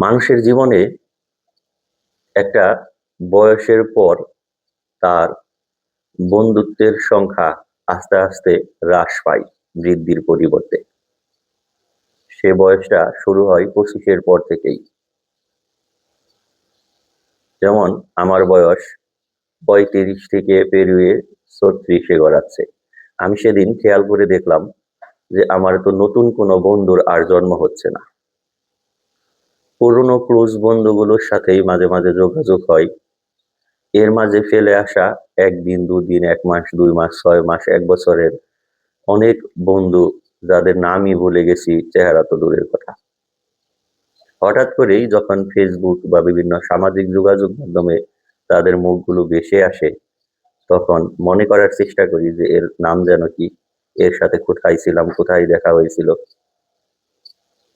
মানুষের জীবনে একটা বয়সের পর তার বন্ধুত্বের সংখ্যা আস্তে আস্তে হ্রাস পায় বৃদ্ধির পরিবর্তে। সে বয়সটা শুরু হয় পঁচিশের পর থেকেই। যেমন আমার বয়স পঁয়ত্রিশ থেকে পেরিয়ে ছত্রিশে গড়াচ্ছে। আমি সেদিন খেয়াল করে দেখলাম যে আমার তো নতুন কোনো বন্ধুর আর জন্ম হচ্ছে না। পুরনো ক্লোজ বন্ধুগুলোর সাথেই মাঝে মাঝে যোগাযোগ হয়। এর মাঝে ফেলে আসা একদিন, দুদিন, এক মাস, দুই মাস, ছয় মাস, এক বছরের অনেক বন্ধু যাদের নামই ভুলে গেছি, চেহারা তো দূরের কথা। হঠাৎ করেই যখন ফেসবুক বা বিভিন্ন সামাজিক যোগাযোগ মাধ্যমে তাদের মুখগুলো ভেসে আসে, তখন মনে করার চেষ্টা করি যে এর নাম যেন কি, এর সাথে কোথায় ছিলাম, কোথায় দেখা হয়েছিল,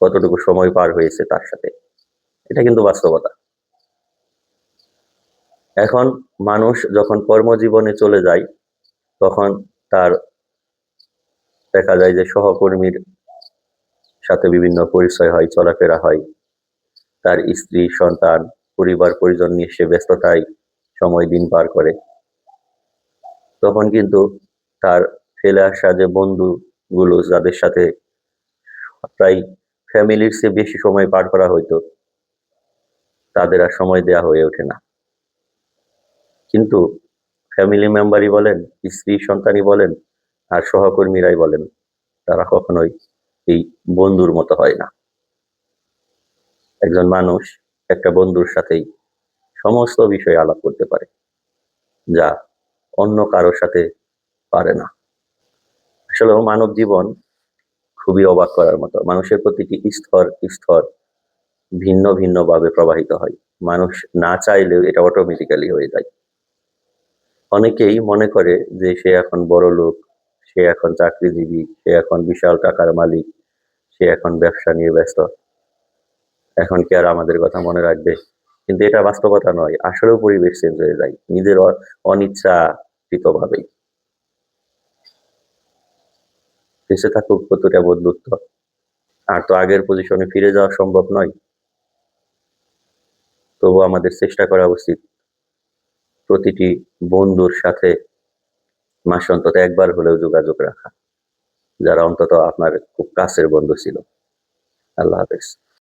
কতটুকু সময় পার হয়েছে তার সাথে। এটা কিন্তু বাস্তবতা। এখন মানুষ যখন কর্মজীবনে চলে যায়, তখন তার দেখা যায় যে সহকর্মীর সাথে বিভিন্ন পরিচয় হয়, চলাফেরা হয়। তার স্ত্রী, সন্তান, পরিবার, পরিজন নিয়ে সে ব্যস্ততায় সময় দিন পার করে। তখন কিন্তু তার ফেলে আসা যে বন্ধুগুলো যাদের সাথে প্রায় ফ্যামিলির চেয়ে বেশি সময় পার করা হইতো তাদের আর সময় দেয়া হয়ে ওঠে না। কিন্তু ফ্যামিলি মেম্বারই বলেন, স্ত্রী সন্তানই বলেন, আর সহকর্মীরাই বলেন, তারা কখনোই এই বন্ধুর মতো হয় না। একজন মানুষ একটা বন্ধুর সাথেই সমস্ত বিষয়ে আলাপ করতে পারে, যা অন্য কারোর সাথে পারে না। আসলে মানব জীবন খুবই অবাক করার মতো। মানুষের প্রতিটি স্তর স্তর ভিন্ন ভিন্নভাবে প্রবাহিত হয়। মানুষ না চাইলেও এটা অটোমেটিক্যালি হয়ে যায়। অনেকেই মনে করে যে সে এখন বড় লোক, সে এখন চাকরিজীবী, সে এখন বিশাল টাকার মালিক, সে এখন ব্যবসা নিয়ে ব্যস্ত। এখন কি আর আমাদের কথা মনে রাখবে? কিন্তু এটা বাস্তবতা নয়, আসলেও পরিবেশ চেঞ্জ হয়ে যায়, নিজের অনিচ্ছাকৃতভাবেই। বেঁচে থাকুক কতটা বন্ধুত্ব। আর তো আগের পজিশনে ফিরে যাওয়া সম্ভব নয়। তবু আমাদের চেষ্টা করা উচিত প্রতিটি বন্ধুর সাথে মাসে অন্তত একবার হলেও যোগাযোগ রাখা, যারা অন্তত আপনার খুব কাছের বন্ধু ছিল। আল্লাহ হাফেজ।